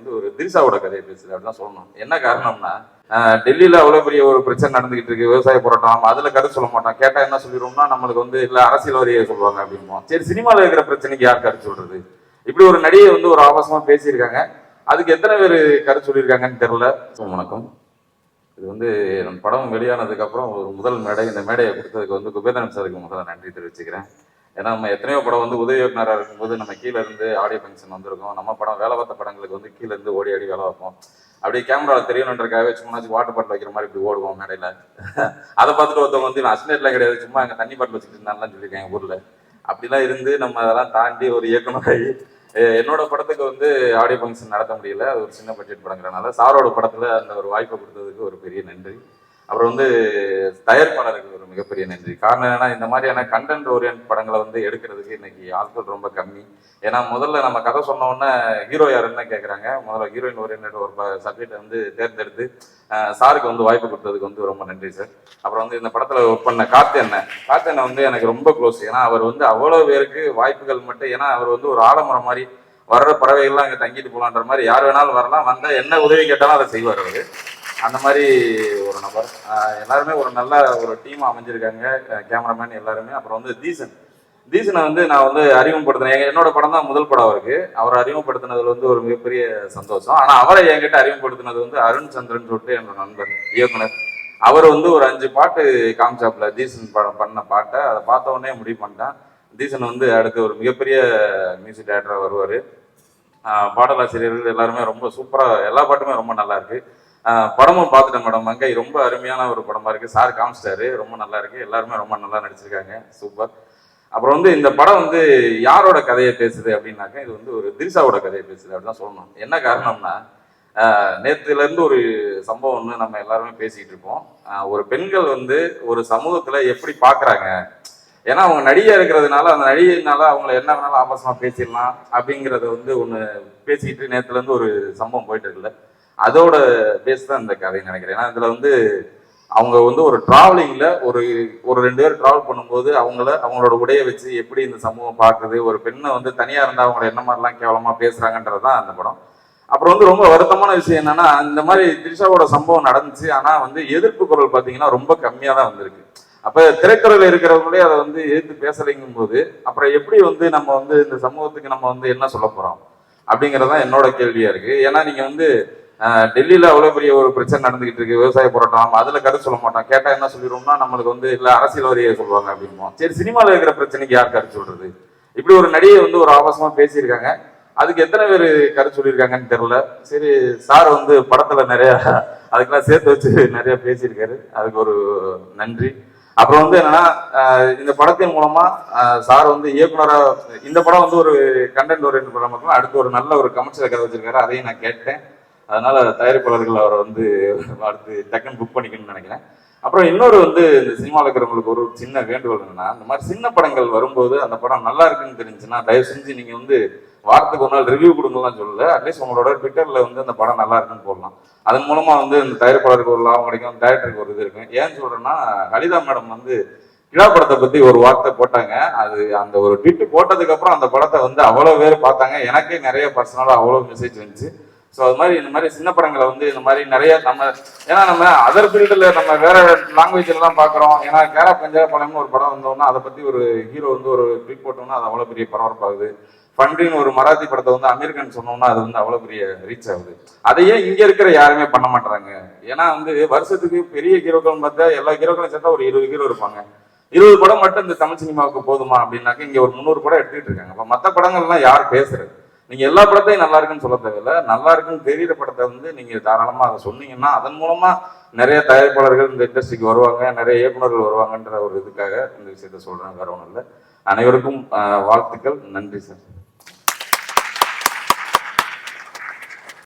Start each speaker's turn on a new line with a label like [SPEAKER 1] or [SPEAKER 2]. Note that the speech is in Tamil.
[SPEAKER 1] வந்து ஒரு திரிசாவோட கதையை பேசுது அப்படிதான் சொல்லணும். என்ன காரணம்னா டெல்லியில் அவ்வளோ பெரிய ஒரு பிரச்சனை நடந்துகிட்டு இருக்கு விவசாய போராட்டம் அதில் கருத்து சொல்ல மாட்டோம். கேட்டால் என்ன சொல்லிடுவோம்னா நம்மளுக்கு வந்து இல்லை அரசியல்வாதியை சொல்லுவாங்க அப்படிம்போம். சரி சினிமாவில் இருக்கிற பிரச்சனைக்கு யார் கருத்து சொல்றது? இப்படி ஒரு நடிகை வந்து ஒரு ஆபாசமாக பேசியிருக்காங்க. அதுக்கு எத்தனை பேர் கருத்து சொல்லியிருக்காங்கன்னு தெரில வணக்கம். இது வந்து என் படம் வெளியானதுக்கப்புறம் ஒரு முதல் மேடை. இந்த மேடையை கொடுத்ததுக்கு வந்து குபேந்திரன் சாருக்கு முதல்ல நன்றி தெரிவிச்சுக்கிறேன். ஏன்னா நம்ம எத்தனையோ படம் வந்து உதவி இயக்குனராக இருக்கும்போது நம்ம கீழே இருந்து ஆடியோ ஃபங்க்ஷன் வந்திருக்கோம். நம்ம படம் வேலை பார்த்த படங்களுக்கு வந்து கீழே இருந்து ஓடி ஆடி வேலை வைப்போம் அப்படியே கேமராவில் தெரியணுன்றக்காகவே சும்மா வாட்டர் பாட்டில் வைக்கிற மாதிரி இப்படி ஓடுவோம் மேடையில். அதை பார்த்துட்டு ஒருத்தவங்க வந்து நான் அஸ்னேட்லாம் கிடையாது. சும்மா அங்கே தண்ணி பாட்டில் வச்சுக்கிட்டு இருந்தாலும் சொல்லியிருக்கேன் ஊரில். அப்படிலாம் இருந்து நம்ம அதெல்லாம் தாண்டி ஒரு இயக்குனராகி என்னோட படத்துக்கு வந்து ஆடியோ ஃபங்க்ஷன் நடத்த முடியல. அது ஒரு சின்ன பட்ஜெட் படங்கிறனால சாரோட படத்தில் அந்த ஒரு வாய்ப்பை கொடுத்ததுக்கு ஒரு பெரிய நன்றி. அப்புறம் வந்து தயாரிப்பாளருக்கு மிகப்பெரிய நன்றி. காரணம் என்னன்னா இந்த மாதிரியான கண்டென்ட் ஓரியன்ட் படங்களை வந்து எடுக்கிறதுக்கு இன்னைக்கு ஆட்கள் ரொம்ப கம்மி. ஏன்னா முதல்ல நம்ம கதை சொன்னோன்னே ஹீரோ யாருன்னு கேட்குறாங்க முதல்ல ஹீரோயின் ஓரியன்ட் ஒரு சப்ஜெக்ட் வந்து தேர்ந்தெடுத்து சாருக்கு வந்து வாய்ப்பு கொடுத்ததுக்கு வந்து ரொம்ப நன்றி சார் அப்புறம் வந்து இந்த படத்தில் ஒர்க் பண்ண கார்த்தி அண்ணன் வந்து எனக்கு ரொம்ப க்ளோஸ் ஏன்னா அவர் வந்து அவ்வளோ பேருக்கு வாய்ப்புகள் மட்டும் ஏன்னா அவர் வந்து ஒரு ஆலமரம் மாதிரி வர்ற பறவைகள்லாம் அங்கே தங்கிட்டு போகலான்ற மாதிரி யார் வேணாலும் வரலாம். வந்தால் என்ன உதவி கேட்டாலும் அதை செய்வார் அவர். அந்த மாதிரி ஒரு நபர். எல்லாருமே ஒரு நல்ல ஒரு டீம் அமைஞ்சிருக்காங்க கேமராமேன் எல்லாருமே. அப்புறம் வந்து தீசன். தீசனை வந்து நான் வந்து அறிமுகப்படுத்தினேன். என்னோட படம் தான் முதல் படம் அவருக்கு. அவரை அறிமுகப்படுத்தினதுல வந்து ஒரு மிகப்பெரிய சந்தோஷம். ஆனால் அவரை என்கிட்ட அறிமுகப்படுத்தினது வந்து அருண் சந்திரன் சொல்லிட்டு என்னோட நண்பர் இயக்குனர். அவர் வந்து ஒரு அஞ்சு பாட்டு காமிச்சாப்ல தீசன் படம் பண்ண பாட்டை. அதை பார்த்த உடனே முடிவு பண்ணிட்டேன். தீசன் வந்து அடுத்து ஒரு மிகப்பெரிய மியூசிக் டைரக்டராக வருவார். பாடலாசிரியர்கள் எல்லாருமே ரொம்ப சூப்பராக எல்லா பாட்டுமே ரொம்ப நல்லா இருக்குது படமும் பார்த்துட்டேன் மேடம். மங்கை ரொம்ப அருமையான ஒரு படமாக இருக்குது சார் காமிச்சிட்டாரு. ரொம்ப நல்லா இருக்குது எல்லாருமே ரொம்ப நல்லா நடிச்சிருக்காங்க. சூப்பர். அப்புறம் வந்து இந்த படம் வந்து யாரோட கதையை பேசுது அப்படின்னாக்க இது வந்து ஒரு திரிசாவோட கதையை பேசுது. அப்படின்னு சொல்லணும். என்ன காரணம்னா நேற்றுலேருந்து ஒரு சம்பவம் ஒன்று நம்ம எல்லாருமே பேசிக்கிட்டு இருப்போம். ஒரு பெண்கள் வந்து ஒரு சமூகத்தில் எப்படி பார்க்குறாங்க ஏன்னா அவங்க நடிகை இருக்கிறதுனால அந்த நடிகைனால அவங்கள என்ன வேணாலும் ஆபாசமாக பேசிடலாம் அப்படிங்கிறத வந்து ஒன்று பேசிக்கிட்டு நேற்றுலேருந்து ஒரு சம்பவம் போயிட்டு இருக்குல்ல. அதோட பேஸ் தான் இந்த கதை நினைக்கிறேன். ஏன்னா இதுல வந்து அவங்க வந்து ஒரு டிராவலிங்கில் ஒரு ஒரு ரெண்டு பேர் டிராவல் பண்ணும்போது அவங்கள அவங்களோட உடையை வச்சு எப்படி இந்த சமூகம் பார்க்குது ஒரு பெண்ணை வந்து தனியாக இருந்தால் அவங்கள என்ன மாதிரிலாம் கேவலமாக பேசுகிறாங்கன்றது தான் அந்த படம். அப்புறம் வந்து ரொம்ப வருத்தமான விஷயம் என்னன்னா இந்த மாதிரி திரிஷாவோட சம்பவம் நடந்துச்சு. ஆனால் வந்து எதிர்ப்பு குரல் பார்த்தீங்கன்னா ரொம்ப கம்மியாக தான் வந்திருக்கு. அப்போ திரைத்துறையில இருக்கிறவங்களே அதை வந்து எதிர்த்து பேசலைங்கும் போது அப்புறம் எப்படி வந்து நம்ம வந்து இந்த சமூகத்துக்கு நம்ம வந்து என்ன சொல்ல அப்படிங்கிறது தான் என்னோட கேள்வியாக இருக்குது ஏன்னா நீங்கள் வந்து டெல்லியில் அவ்வளோ பெரிய ஒரு பிரச்சனை நடந்துகிட்டு இருக்கு. விவசாய போராட்டம் அதில் கருத்து சொல்ல மாட்டோம். கேட்டால் என்ன சொல்லிடுவோம்னா நம்மளுக்கு வந்து இல்லை அரசியல்வாதியை சொல்லுவாங்க அப்படிம்போம் சரி சினிமாவில் இருக்கிற பிரச்சனைக்கு யார் கருத்து சொல்றது? இப்படி ஒரு நடிகை வந்து ஒரு ஆபாசமாக பேசியிருக்காங்க. அதுக்கு எத்தனை பேர் கருத்து சொல்லியிருக்காங்கன்னு தெரில சரி சார் வந்து படத்தில் நிறையா அதுக்கெல்லாம் சேர்த்து வச்சு நிறைய பேசியிருக்காரு. அதுக்கு ஒரு நன்றி. அப்புறம் வந்து என்னன்னா இந்த படத்தின் மூலமா சார் வந்து இயக்குனராக இந்த படம் வந்து ஒரு கண்டென்ட் ஓரியன்ட் படம். மட்டும் அடுத்து ஒரு நல்ல ஒரு கமர்ஷியல் கதை வச்சிருக்காரு. அதையும் நான் கேட்டேன். அதனால தயாரிப்பாளர்கள் அவரை வந்து அடுத்து டக்குன்னு புக் பண்ணிக்கணும்னு நினைக்கிறேன். அப்புறம் இன்னொரு வந்து இந்த சினிமாவில் இருக்கிறவங்களுக்கு ஒரு சின்ன வேண்டுகோள் என்னன்னா இந்த மாதிரி சின்ன படங்கள் வரும்போது அந்த படம் நல்லா இருக்குன்னு தெரிஞ்சுன்னா தயவு செஞ்சு நீங்கள் வந்து வாரத்துக்கு ஒரு நாள் ரிவ்யூ கொடுங்கலாம் சொல்லல. அட்லீஸ்ட் உங்களோட ட்விட்டரில் வந்து அந்த படம் நல்லா இருக்குன்னு போடலாம். அதன் மூலமாக வந்து இந்த தயாரிப்பாளருக்கு ஒரு லாபம் கிடைக்கும் டைரக்டருக்கு ஒரு இது இருக்கும். ஏன்னு சொல்கிறேன்னா கலிதா மேடம் வந்து கிழா படத்தை பத்தி ஒரு வார்த்தை போட்டாங்க. அது அந்த ஒரு ட்விட்டு போட்டதுக்கு அப்புறம் அந்த படத்தை வந்து அவ்வளவு பேர் பார்த்தாங்க. எனக்கே நிறைய பர்சனலாக அவ்வளோ மெசேஜ் வந்துச்சு. ஸோ அது மாதிரி இந்த மாதிரி சின்ன படங்களை வந்து இந்த மாதிரி நிறைய நம்ம ஏன்னா நம்ம அதர் ஃபீல்டில் நம்ம வேற லாங்குவேஜில் தான் பார்க்குறோம். ஏன்னா கேரா பஞ்சாப் பழம்னு ஒரு படம் வந்தோம்னா அதை பற்றி ஒரு ஹீரோ வந்து ஒரு ட்வீட் போட்டோம்னா அது அவ்வளோ பெரிய பரபரப்பாகுது ஃபண்டின்னு ஒரு மராத்தி படத்தை வந்து அமெரிக்கன் சொன்னோம்னா அது வந்து அவ்வளோ பெரிய ரீச் ஆகுது. அதையே இங்கே இருக்கிற யாருமே பண்ண மாட்டாங்க ஏன்னா வந்து வருஷத்துக்கு பெரிய ஹீரோக்கள் பார்த்தா எல்லா ஹீரோக்களும் சேர்த்தா ஒரு இருபது ஹீரோ இருப்பாங்க. இருபது படம் மட்டும் இந்த தமிழ் சினிமாவுக்கு போதுமா அப்படின்னாக்க இங்கே ஒரு முந்நூறு படம் எடுத்துக்கிட்டு இருக்காங்க. அப்போ மற்ற படங்கள்லாம் யார் பேசுறது? நீங்க எல்லா படத்தையும் நல்லா இருக்குன்னு சொல்ல தேவையில்ல. நல்லா இருக்குன்னு தெரியிற படத்தை வந்து நீங்க தாராளமா அதை சொன்னீங்கன்னா அதன் மூலமா நிறைய தயாரிப்பாளர்கள் இந்த இண்டஸ்ட்ரிக்கு வருவாங்க நிறைய இயக்குனர்கள் வருவாங்கன்ற ஒரு இதுக்காக இந்த விஷயத்த சொல்றேன் வேற ஒன்றும் இல்லை. அனைவருக்கும் வாழ்த்துக்கள். நன்றி சார்.